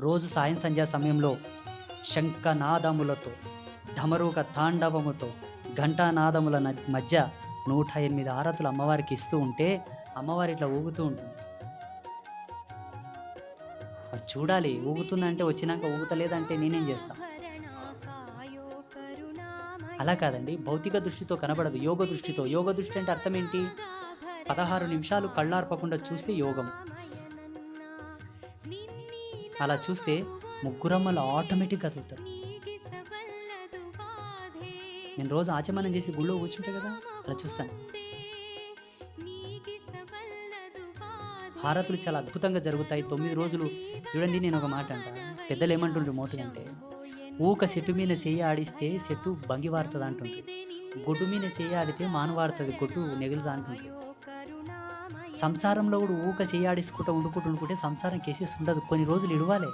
రోజు సాయం సంధ్యా సమయంలో శంఖనాదములతో ఢమరుక తాండవముతో ఘంటానాదముల మధ్య నూట ఎనిమిది ఆరతులు అమ్మవారికి ఇస్తూ ఉంటే అమ్మవారి ఇట్లా ఊగుతూ ఉంటుంది. మరి చూడాలి ఊగుతుందంటే వచ్చినాక ఊగుతలేదంటే నేనేం చేస్తా? అలా కాదండి భౌతిక దృష్టితో కనబడదు యోగ దృష్టితో. యోగ దృష్టి అంటే అర్థం ఏంటి? పదహారు నిమిషాలు కళ్ళార్పకుండా చూస్తే యోగం. అలా చూస్తే ముగ్గురమ్మలు ఆటోమేటిక్ కదులుతారు నేను రోజు ఆచమనం చేసి గుళ్ళో కూర్చుంటే కదా అలా చూస్తాను. హారతులు చాలా అద్భుతంగా జరుగుతాయి. తొమ్మిది రోజులు చూడండి నేను ఒక మాట అంట. పెద్దలు ఏమంటుండ్రు మోటుదంటే ఊక చెట్టు మీద చెయ్యి ఆడిస్తే చెట్టు బంగివారుతుంది అంటుండ్రు. గొడ్డు మీద చెయ్యి ఆడితే మానవారుతుంది గొడ్డు నెగులుతా అంటుండ్రు. సంసారంలో కూడా ఊక చేయాడేసుకుంటూ వండుకుంటూ వండుకుంటే సంసారం కేసేసి ఉండదు. కొన్ని రోజులు ఇడవాలి.